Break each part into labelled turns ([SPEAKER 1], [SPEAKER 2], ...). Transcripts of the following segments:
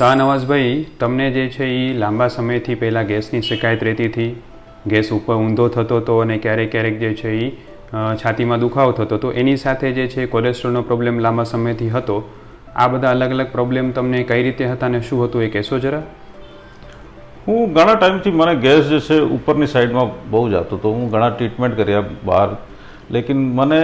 [SPEAKER 1] તા નવાઝભાઈ, તમને જે છે એ લાંબા સમયથી પહેલાં ગેસની શિકાયત રહેતી હતી. ગેસ ઉપર ઊંધો થતો હતો અને ક્યારેક ક્યારેક જે છે એ છાતીમાં દુખાવો થતો હતો. એની સાથે જે છે કોલેસ્ટ્રોલનો પ્રોબ્લેમ લાંબા સમયથી હતો. આ બધા અલગ અલગ પ્રોબ્લેમ તમને કઈ રીતે હતા અને શું હતું એ કહેશો જરા?
[SPEAKER 2] હું ઘણા ટાઈમથી મને ગેસ જે છે ઉપરની સાઈડમાં બહુ જ આવતો હતો. હું ઘણા ટ્રીટમેન્ટ કર્યા બહાર. લેકિન મને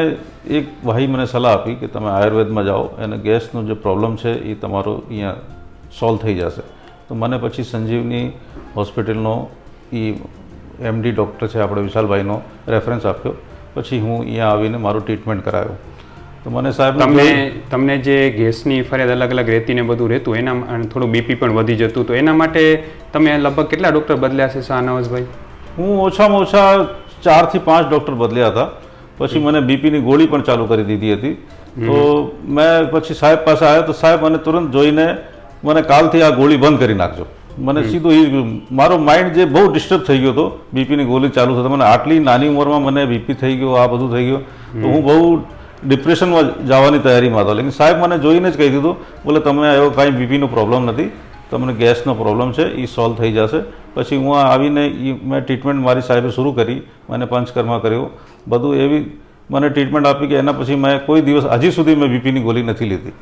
[SPEAKER 2] એક ભાઈ મને સલાહ આપી કે તમે આયુર્વેદમાં જાઓ. અને ગેસનો જે પ્રોબ્લેમ છે એ તમારો અહીંયા સોલ્વ થઈ જશે. તો મને પછી સંજીવની હોસ્પિટલનો એ એમડી ડૉક્ટર છે આપણે વિશાલભાઈનો રેફરન્સ આપ્યો. પછી હું અહીંયા આવીને મારું ટ્રીટમેન્ટ કરાવ્યું તો મને સાહેબ
[SPEAKER 1] તમને તમને જે ગેસની ફરિયાદ અલગ અલગ રહેતી ને બધું રહેતું એના થોડું બીપી પણ વધી જતું તો એના માટે તમે લગભગ કેટલા ડૉક્ટર બદલ્યા છે શાહનવાઝભાઈ
[SPEAKER 2] હું ઓછામાં ઓછા ચારથી પાંચ ડૉક્ટર બદલ્યા હતા. પછી મને બીપીની ગોળી પણ ચાલુ કરી દીધી હતી. તો મેં પછી સાહેબ પાસે આવ્યો તો સાહેબ મને તુરંત જોઈને મને કાલથી આ ગોળી બંધ કરી નાખજો. મને સીધું એ મારો માઇન્ડ જે બહુ ડિસ્ટર્બ થઈ ગયો હતો બીપીની ગોળી ચાલુ થતા મને આટલી નાની ઉંમરમાં મને બીપી થઈ ગયો આ બધું થઈ ગયું. તો હું બહુ ડિપ્રેશનમાં જવાની તૈયારીમાં હતો. લેકિન સાહેબ મને જોઈને જ કહી દીધું બોલે તમે એવો કાંઈ બીપીનો પ્રોબ્લેમ નથી. તમને ગેસનો પ્રોબ્લેમ છે એ સોલ્વ થઈ જશે. પછી હું આવીને એ મેં ટ્રીટમેન્ટ મારી સાહેબે શરૂ કરી મને પંચકર્મા કર્યો. બધું એવી મને ટ્રીટમેન્ટ આપી કે એના પછી મેં કોઈ દિવસ હજી સુધી મેં બીપીની ગોળી નથી લીધી.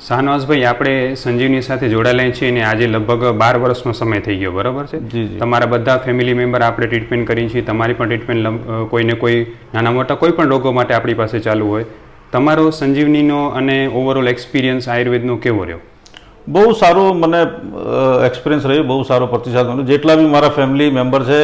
[SPEAKER 1] શાહનવાઝભાઈ આપણે સંજીવની સાથે જોડાયેલા છીએ અને આજે લગભગ બાર વર્ષનો સમય થઈ ગયો બરાબર છે? તમારા બધા ફેમિલી મેમ્બર આપણે ટ્રીટમેન્ટ કરી છીએ તમારી પણ ટ્રીટમેન્ટ કોઈને કોઈ નાના મોટા કોઈ પણ રોગો માટે આપણી પાસે ચાલુ હોય. તમારો સંજીવનીનો અને ઓવરઓલ એક્સપિરિયન્સ આયુર્વેદનો કેવો રહ્યો?
[SPEAKER 2] બહુ સારો મને એક્સપિરિયન્સ રહ્યો બહુ સારો પ્રતિસાદ મળ્યો. જેટલા બી મારા ફેમિલી મેમ્બર છે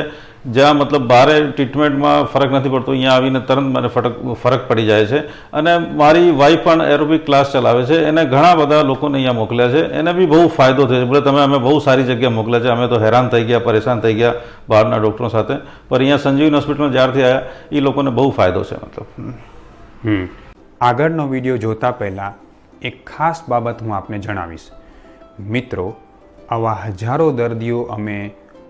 [SPEAKER 2] જ્યાં મતલબ બારે ટ્રીટમેન્ટમાં ફરક નથી પડતો, અહીંયા આવીને તરત મને ફરક ફરક પડી જાય છે. અને મારી વાઈફ પણ એરોબિક ક્લાસ ચલાવે છે. એને ઘણા બધા લોકોને અહીંયા મોકલ્યા છે. એને બી બહુ ફાયદો થયો છે. બોલે, તમે અમે બહુ સારી જગ્યા મોકલ્યા છે. અમે તો હેરાન થઈ ગયા, પરેશાન થઈ ગયા બહારના ડૉક્ટરો સાથે. પણ અહીંયા સંજીવન હોસ્પિટલમાં જ્યારથી આવ્યા એ લોકોને બહુ ફાયદો છે મતલબ.
[SPEAKER 1] આગળનો વીડિયો જોતા પહેલાં એક ખાસ બાબત હું આપને જણાવીશ. મિત્રો, આવા હજારો દર્દીઓ અમે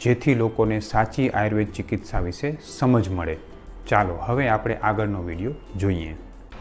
[SPEAKER 1] જેથી લોકોને સાચી આયુર્વેદ ચિકિત્સા વિશે સમજ મળે. ચાલો, હવે આપણે આગળનો વીડિયો જોઈએ.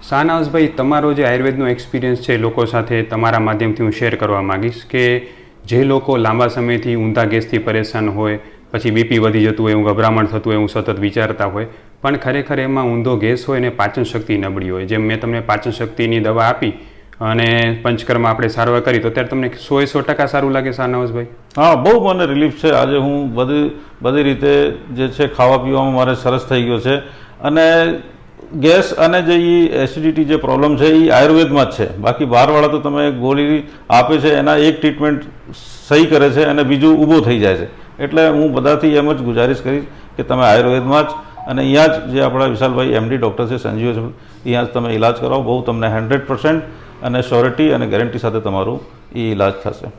[SPEAKER 1] શાહનાઝભાઈ તમારો જે આયુર્વેદનો એક્સપિરિયન્સ છે લોકો સાથે તમારા માધ્યમથી હું શેર કરવા માગીશ કે જે લોકો લાંબા સમયથી ઊંધા ગેસથી પરેશાન હોય, પછી બીપી વધી જતું હોય, એવું ગભરામણ થતું હોય, એવું સતત વિચારતા હોય, પણ ખરેખર એમાં ઊંધો ગેસ હોય ને પાચન શક્તિ નબળી હોય. જેમ મેં તમને પાચન શક્તિની દવા આપી અને પંચકર્મ આપણે સારવાર કરી, તો ત્યારે તમને સો સો ટકા સારું લાગે શાહનવાઝભાઈ
[SPEAKER 2] હા, બહુ મને રિલીફ છે. આજે હું બધી બધી રીતે જે છે ખાવા પીવામાં મારે સરસ થઈ ગયો છે. અને ગેસ અને જે એ એસિડિટી જે પ્રોબ્લેમ છે એ આયુર્વેદમાં જ છે. બાકી બહારવાળા તો તમે ગોળી આપે છે, એના એક ટ્રીટમેન્ટ સહી કરે છે અને બીજું ઊભો થઈ જાય છે. એટલે હું બધાથી એમ જ ગુજારિશ કરીશ કે તમે આયુર્વેદમાં જ અને અહીંયા જ જે આપણા વિશાલભાઈ એમડી ડૉક્ટર છે, સંજીવ અહીંયા જ તમે ઇલાજ કરાવો. બહુ તમને હંડ્રેડ અને શ્યોરિટી અને ગેરંટી સાથે તમારું એ ઇલાજ થશે.